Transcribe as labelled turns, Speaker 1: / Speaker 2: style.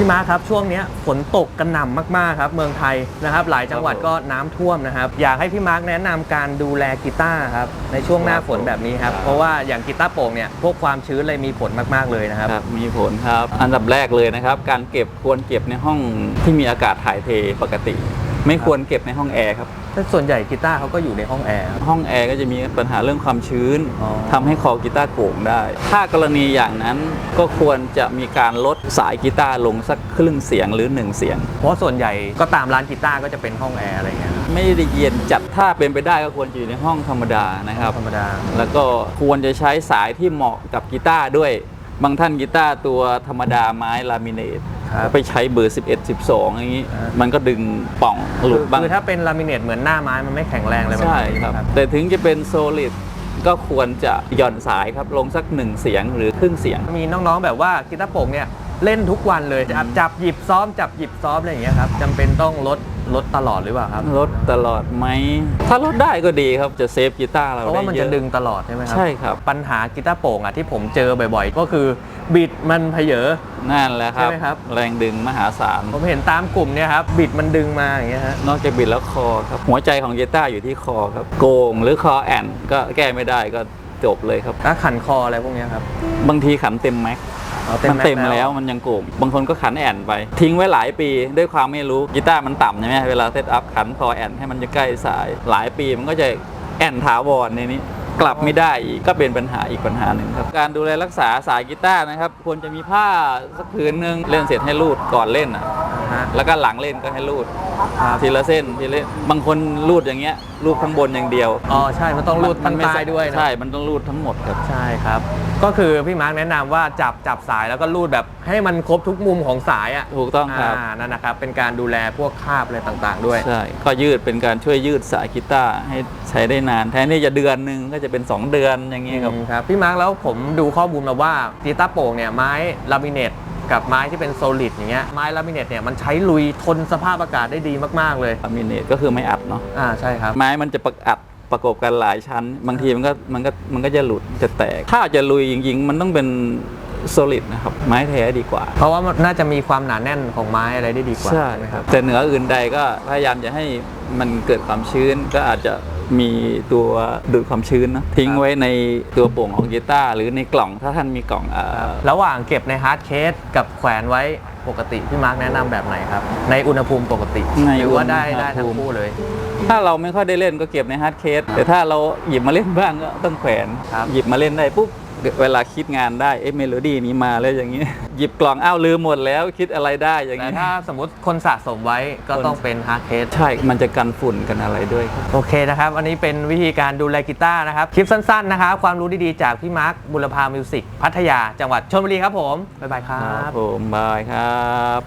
Speaker 1: พี่ม้าครับช่วงเนี้ยฝนตกกระหน่ำมากๆครับ เมืองไทยนะครับ หลายจังหวัดก็น้ำท่วมนะครับ อยากให้พี่มาร์กแนะนำการดูแลกีตาร์ครับในช่วงหน้าฝนแบบนี้ครับ เพราะว่าอย่างกีตาร์โปร่งเนี่ยพวกความชื้นเลยมีผลมากๆเลยนะครับ
Speaker 2: ครับ มีผลครับ อันดับแรกเลยนะครับ การเก็บควรเก็บในห้องที่มีอากาศถ่ายเทปกติ ไม่ควรเก็บในห้องแอร์ครับ
Speaker 1: แต่ส่วนใหญ่กีตาร์เขาก็อยู่ในห้องแอร์ครับ
Speaker 2: ห้องแอร์ก็จะมีปัญหาเรื่องความชื้น
Speaker 1: อ๋อ
Speaker 2: ทำให้คอกีตาร์โก่งได้ ถ้ากรณีอย่างนั้นก็ควรจะมีการลดสายกีตาร์ลงสักครึ่งเสียงหรือหนึ่งเสียง
Speaker 1: เพราะส่วนใหญ่ก็ตามร้านกีตาร์ก็จะเป็นห้องแอร์อะไรเงี้ยครับ
Speaker 2: ไม่ได้เย็นจัดถ้าเป็นไปได้ก็ควรจะอยู่ในห้องธรรมดานะครับ
Speaker 1: ธรรมดา
Speaker 2: แล้วก็ควรจะใช้สายที่เหมาะกับกีตาร์ด้วย บางท่านกีตาร์ตัวธรรมดาไม้ลามิเนต
Speaker 1: ครับ
Speaker 2: ไปใช้เบอร์ 11 12 อย่างนี้
Speaker 1: อ่ามั
Speaker 2: มันก็ดึงป่องหลุดบ้าง
Speaker 1: คือถ้าเป็นลามิเนตเหมือนหน้าไม้มันไม่แข็งแรงเลย
Speaker 2: ใช่ครับ แต่ถึงจะเป็นโซลิดก็ควรจะหย่อนสายครับ ลงสักหนึ่งเสียงหรือครึ่งเสียง
Speaker 1: มีน้องๆแบบว่ากีตาร์โปร่งเนี่ยเล่นทุกวันเลยจับจับหยิบซ้อมจับหยิบซ้อมอะไรอย่างเงี้ยครับจำเป็นต้องลด ลดตลอดหรือเปล่าครับ
Speaker 2: ลดตลอดไหม ถ้าลดได้ก็ดีครับจะเซฟกีตาร์เรา
Speaker 1: เพราะ
Speaker 2: ได้
Speaker 1: ว่ามัน
Speaker 2: เย
Speaker 1: จะ
Speaker 2: อะ
Speaker 1: ดึงตลอดใช่ไหมครั
Speaker 2: ใช่ครับ
Speaker 1: ปัญหากีตาร์โปร่งอะที่ผมเจอบ่อยๆ ก็คือบิดมันเพเยอ
Speaker 2: นั่นแหละครับ
Speaker 1: ใช่ไหมครับ
Speaker 2: แรงดึงมหาศาล
Speaker 1: ผมเห็นตามกลุ่มเนี่ยครับบิดมันดึงมาอย่างเงี้ยฮะ
Speaker 2: นอกจากบิดแล้วคอครับหัวใจของกีตาร์อยู่ที่คอครับโกงหรือคอแอนก็แก้ไม่ได้ก็จบเลยครับ
Speaker 1: ถ้าขันคออะไรพวกเนี้ยครับ
Speaker 2: บางทีขันเต็มแม็ก ซ์
Speaker 1: อ๋อ
Speaker 2: มัน
Speaker 1: แก
Speaker 2: เต็มแล้วมันยังโกงบางคนก็ขันแอนไป ทิ้งไว้หลายปีด้วยความไม่รู้กีตาร์มันต่ำใช่ไหมเวลาเซตอัพขันคอแอนให้มันจะใกล้สาย หลายปีมันก็จะแอนถาวรในนี้ กลับไม่ได้อีกก็เป็นปัญหาอีกปัญหาหนึ่งครับ การดูแลรักษาสายกีตาร์นะครับ ควรจะมีผ้าสักผืนหนึ่งเล่นเสร็จให้รูดก่อนเล่นอะ
Speaker 1: ฮะ
Speaker 2: แล้วก็หลังเล่นก็ให้รูด
Speaker 1: ครับ
Speaker 2: ทีละเส้นทีละเส้นบางคนรูดอย่างเงี้ยรูดข้างบนอย่างเดียว
Speaker 1: อ๋อใช่มันต้องรูดตั้ง
Speaker 2: ไม่
Speaker 1: ใต้ด้วยนะ
Speaker 2: ใช่มันต้องรูดทั้งหมดครับ
Speaker 1: ใช่ครับ ก็คือพี่มาร์กแนะนำว่าจับจับสายแล้วก็รูดแบบให้มันครบทุกมุมของสายอะ
Speaker 2: ถูกต้องครับ
Speaker 1: อ่านั่นนะครับเป็นการดูแลพวกคราบอะไรต่างๆ ด้วย
Speaker 2: ใช่ก็ยืดเป็นการช่วยยืดสายกีตาร์ให้ใช้ได้นานแทนที่จะเดือนหนึ่งก็จะเป็น 2 เดือนอย่างเงี้ยครับ
Speaker 1: อืมครับพี่มาร์กแล้วผมดูข้อมูลมาว่ากีตาร์โปร่งเนี่ยไม้ลามิเนต กับไม้ที่เป็นโซลิดอย่างเงี้ยไม้ลามิเนตเนี่ยมันใช้ลุยทนสภาพอากาศได้ดีมากๆเลย
Speaker 2: ลามิเนตก็คือไม่อัดเนาะ
Speaker 1: อ่าใช่ครับ
Speaker 2: ไม้มันจะประอัดประกบกันหลายชั้น บางทีมันก็มันก็มันก็จะหลุดจะแตก ถ้าจะลุยจริงๆ มันต้องเป็นโซลิดนะครับ ไม้แท้ดีกว่า
Speaker 1: เพราะว่ามันน่าจะมีความหนาแน่นของไม้อะไรได้ดีกว่า
Speaker 2: ใช่
Speaker 1: ไหม
Speaker 2: ครับแต่เหนืออื่นใดก็พยายามจะให้มันเกิดความชื้นก็อาจจะ มีตัวดูดความชื้นเนอะทิ้งไว้ในตัวโป่งของกีตาร์หรือในกล่องถ้าท่านมีกล่องอ่า
Speaker 1: ระหว่างเก็บในฮาร์ดเคสกับแขวนไว้ปกติพี่มาร์กแนะนำแบบไหนครับ ในอุณหภูมิปกติ
Speaker 2: ใน
Speaker 1: หรือว่าได้
Speaker 2: อุณหภูมิ
Speaker 1: ได้ทั้งคู่เลย
Speaker 2: ถ้าเราไม่ค่อยได้เล่นก็เก็บในฮาร์ดเคสแต่ถ้าเราหยิบมาเล่นบ้างก็ต้องแขวน
Speaker 1: ครับ
Speaker 2: หยิบมาเล่นได้ปุ๊บ เวลาคิดงานได้เอ๊ะเมโลดี้นี้มาแล้วอย่างนี้ หยิบกล่องอ้าวลืมหมดแล้วคิดอะไรได้อย่าง
Speaker 1: แต่
Speaker 2: นี้
Speaker 1: ถ้าสมมติคนสะสมไว้ก็
Speaker 2: คน
Speaker 1: ต้องเป็นฮาร์ดเคส
Speaker 2: ใช่ มันจะกันฝุ่นกันอะไรด้วยครับ
Speaker 1: โอเคนะครับ อันนี้เป็นวิธีการดูแลกีตาร์นะครับ คลิปสั้นๆนะครับ ความรู้ดีๆ จากพี่มาร์คบุรพามิวสิกพัทยา จังหวัดชลบุรีครับผม บ๊ายบายครั
Speaker 2: ครับ บผมบายครับ